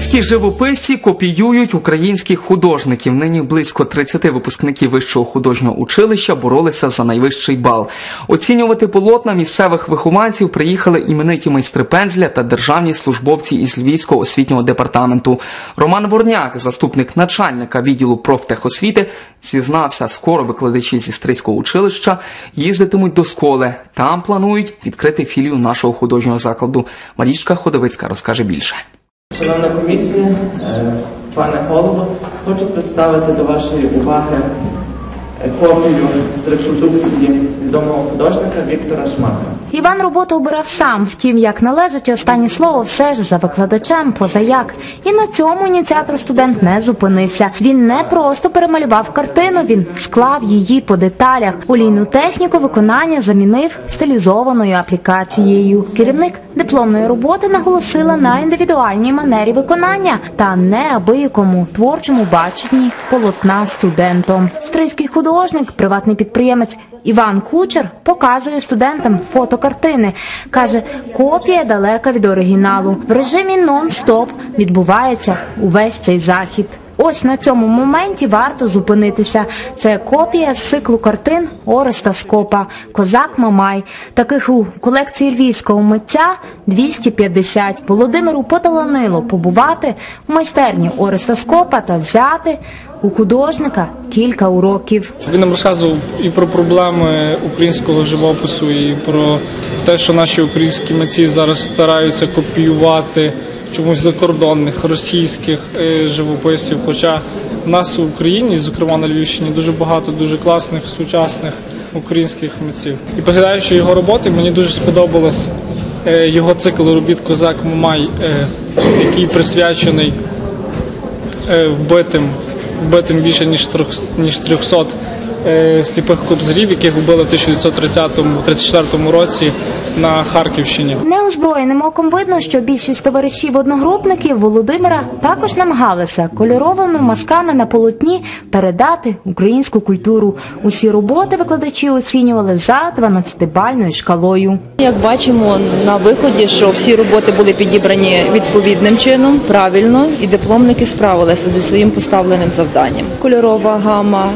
Стрийські живописці копіюють українських художників. Нині близько 30 випускників вищого художнього училища боролися за найвищий бал. Оцінювати полотна місцевих вихованців приїхали імениті майстри пензля та державні службовці із Львівського освітнього департаменту. Роман Ворняк, заступник начальника відділу профтехосвіти, зізнався, скоро викладачі зі Стрийського училища їздитимуть до школи. Там планують відкрити філію нашого художнього закладу. Марічка Ходовицька розкаже більше. Шановна комісія, е, пане голово, хочу представити до вашої уваги копію з репродукції відомого художника Віктора Шмака. Іван роботу обирав сам, втім, як належить, останнє слово все ж за викладачем, позаяк. І на цьому ініціатор студент не зупинився. Він не просто перемалював картину, він склав її по деталях. Олійну техніку виконання замінив стилізованою аплікацією. Керівник дипломної роботи наголосила на індивідуальній манері виконання та неабиякому творчому баченні полотна студентом. Стрийський художник, приватний підприємець Іван Кучер показує студентам фотокартини. Каже, копія далека від оригіналу. В режимі нон-стоп відбувається увесь цей захід. Ось на цьому моменті варто зупинитися. Це копія з циклу картин Ореста Скопа Козак Мамай. Таких у колекції львівського митця 250. Володимиру поталанило побувати в майстерні Ореста Скопа та взяти у художника кілька уроків. Він нам розказував і про проблеми українського живопису, і про те, що наші українські митці зараз стараються копіювати чомусь закордонних російських е, живописів. Хоча в нас в Україні, зокрема на Львівщині, дуже багато дуже класних сучасних українських митців. І поглядаючи його роботи, мені дуже сподобалось е, його цикл робіт Козак Мамай, е, який присвячений вбитим, вбитим більше ніж трьох- ніж 300 е, сліпих кобзарів, яких вбили в 1934 році на Харківщині. Неозброєним оком видно, що більшість товаришів одногрупників Володимира також намагалися кольоровими мазками на полотні передати українську культуру. Усі роботи викладачі оцінювали за 12-бальною шкалою. Як бачимо на виході, що всі роботи були підібрані відповідним чином, правильно, і дипломники справилися зі своїм поставленим завданням. Кольорова гама,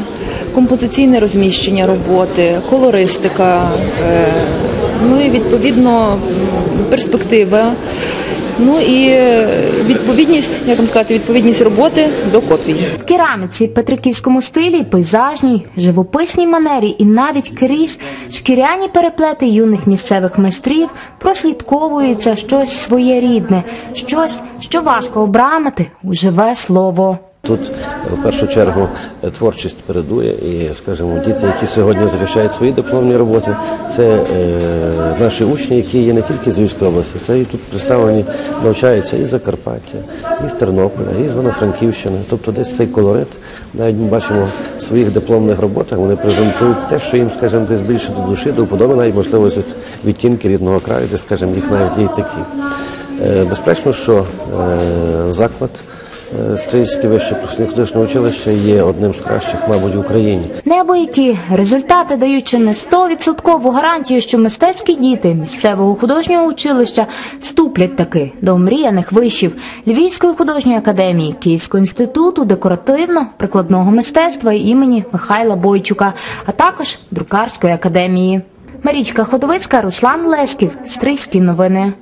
композиційне розміщення роботи, колористика, е, ну і відповідно перспектива. Ну і відповідність, як вам сказати, відповідність роботи до копії. В кераміці, петриківському стилі, пейзажній, живописній манері і навіть крізь шкіряні переплети юних місцевих майстрів прослідковується щось своєрідне, щось, що важко обрамити у живе слово. Тут в першу чергу творчість передує, і, скажімо, діти, які сьогодні захищають свої дипломні роботи, це е, наші учні, які є не тільки з Львівської області, це і тут представлені, навчаються і Закарпаття, і з Тернополя, і з Івано-Франківщини. Тобто десь цей колорит, навіть ми бачимо в своїх дипломних роботах, вони презентують те, що їм, скажімо, десь більше до душі, до вподоби, навіть можливо, відтінки рідного краю, де, скажімо, їх навіть є такі. Е, Безперечно, що е, заклад. Е, Стрийське вище професійне художнє училище є одним з кращих, мабуть, в Україні. Неабиякі результати дають чи не 100% гарантію, що мистецькі діти місцевого художнього училища вступлять таки до мріяних вишів Львівської художньої академії, Київського інституту декоративно-прикладного мистецтва імені Михайла Бойчука, а також Друкарської академії. Марічка Ходовицька, Руслан Лесків, Стрийські новини.